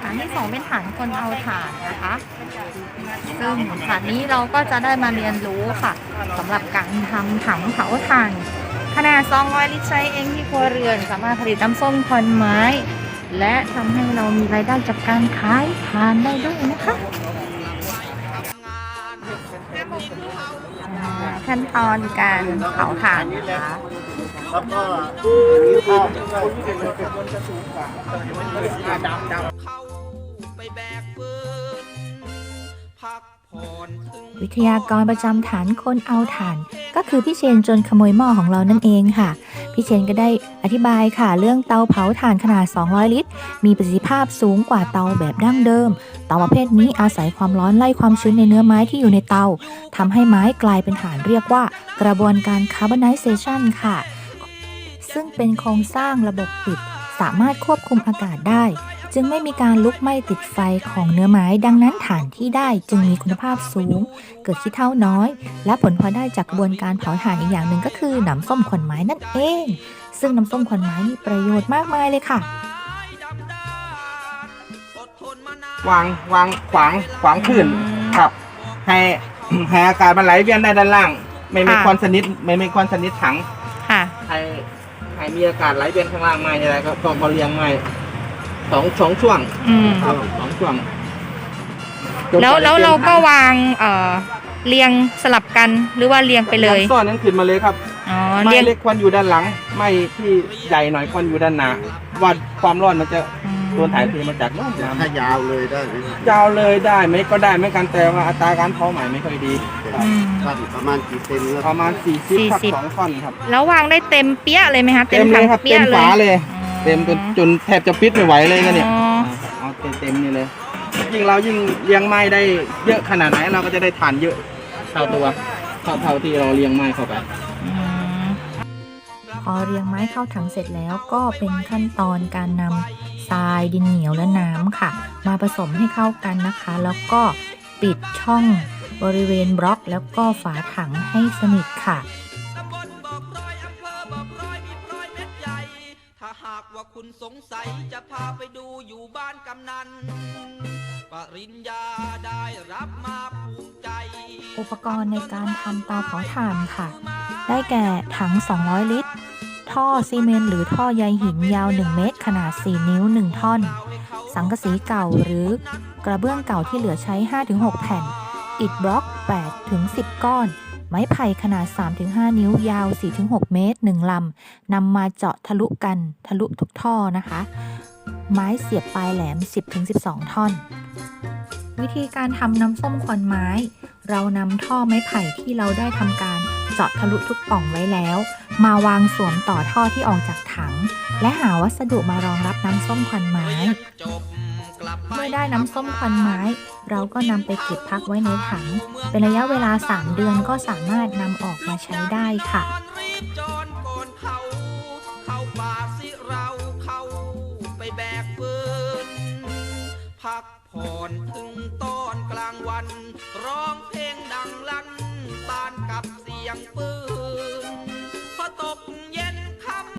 ฐานที่สองเป็นฐานคนเอาถ่านนะคะ ซึ่งฐานนี้เราก็จะได้มาเรียนรู้ค่ะสำหรับการทำถังเผาถ่านขนาด200ลิตรใช้เองที่ครัวเรือนสามารถผลิตน้ำส้มควนไม้ และทำให้เรามีรายได้จากการขายถ่านได้ด้วยนะคะขั้นตอนการเผาถ่านนะคะ แล้วก็ข้าวดำดำเข้าไปแบกปืนพักผ่อนถึงวิทยากรประจำฐานคนเอาถ่าน ก็คือพี่เชนจนขโมยหม้อของเรานั่นเองค่ะ พี่เชนก็ได้อธิบายค่ะ เรื่องเตาเผาถ่านขนาด 200 ลิตร มีประสิทธิภาพสูงกว่าเตาแบบดั้งเดิม เตาประเภทนี้อาศัยความร้อนไล่ความชื้นในเนื้อไม้ที่อยู่ในเตาทำให้ไม้กลายเป็นถ่านเรียกว่า กระบวนการคาร์บอนไนเซชันค่ะ ซึ่งเป็นโครงสร้างระบบปิด สามารถควบคุมอากาศได้ จึงไม่มีการลุกไหม้ติดไฟของเนื้อไม้ ดังนั้นฐานที่ได้จึงมีคุณภาพสูง เกิดขี้เท่าน้อย และผลพลอยได้จากกระบวนการเผาถ่านอีกอย่างหนึ่งก็คือน้ำส้มขวัญไม้นั่นเอง ซึ่งน้ำส้มขวัญไม้มีประโยชน์มากมายเลยค่ะวางวางขวางขวางพื้นครับ ให้ให้อากาศมันไหลเวียนได้ด้านล่าง ไม่มีค่ควันสนิทไม่มีควันสนิทถัง มีอากาศไหลเวียนข้างล่างไม่อะไรก็ก็ก็เรียงไม่สองสองช่วงอืมครับสองช่วงจนแล้วกาจะแล้วเราก็ต็มถังวางเอ่อเรียงสลับกันหรือว่าเรียงไปเลยน้ำซ่อนนั้นขึ้นมาเลยครับอ๋อไม่เรียงเล็กควันอยู่ด้านหลัง ไม่ที่ใหญ่หน่อยควันอยู่ด้านหน้าว่าความร้อนมันจะ โดนถ่ายเทมาจากโน่นน้ำถ้ายาวเลยได้ไหมยาวเลยได้ไหมก็ได้ไม่กันแต่ว่าอัตราการเผาไหม้ไม่ค่อยดีอืม สั้นประมาณกี่เซนคปรับระมาณ40ครับ40 สองท่อนครับ แล้ววางได้เต็มเปี้ยเลยไหมคะเต็มเลยครับถังปี้เต็มฝาเลยอ๋อเต็มจนจนแทบจะปิดไม่ไหวเลยนะเนี่ยอ๋อเอาเต็มเต็มนี่เลย ยิ่งเรายิ่งเลี้ยงไม้ได้เยอะขนาดไหนเราก็จะได้ทานเยอะเท่าตัวเท่าเท่าที่เราเลี้ยงไม้เข้าไป อืมพ อเรียงไม้เข้าถังเสร็จแล้วก็เป็นขั้นตอนการนำทรายดินเหนียวและน้ำค่ะ มาผสมให้เข้ากันนะคะ แล้วก็ปิดช่องบริเวณบล็อก แล้วก็ฝาถังให้สนิทค่ะตำบลบ่อพลอยอำเภอบ่อพลอยมีพลอยเม็ดใหญ่ถ้าหากว่าคุณสงสัยจะพาไปดูอยู่บ้านกำนันปริญญาได้รับมาภูมิใจ อุปกรณ์ในการทำเตาเผาถ่านค่ะ ได้แก่ถัง 200 ลิตร ท่อซีเมนต์หรือท่อใยหินยาว 1 เมตร ขนาด 4 นิ้ว 1 ท่อน สังกะสีเก่าหรือกระเบื้องเก่าที่เหลือใช้ 5-6 แผ่น อิฐบล็อก 8-10 ก้อน ไม้ไผ่ขนาด 3-5 นิ้วยาว 4-6 เมตร 1 ลำ นำมาเจาะทะลุกันทะลุทุกท่อนะคะ ไม้เสียบปลายแหลม 10-12 ท่อน วิธีการทำน้ำส้มควันไม้ เรานำท่อไม้ไผ่ที่เราได้ทำการเจาะทะลุทุกป่องไว้แล้ว มาวางสวมต่อท่อที่ออกจากถัง และหาวัสดุมารองรับน้ำส้มควันไม้ เมื่อได้น้ำส้มควันไม้ เราก็นำไปเก็บพักไว้ในถัง เป็นระยะเวลา 3 เดือนก็สามารถนำออกมาใช้ได้ค่ะพักผ่อนถึงตอนกลางวันร้อง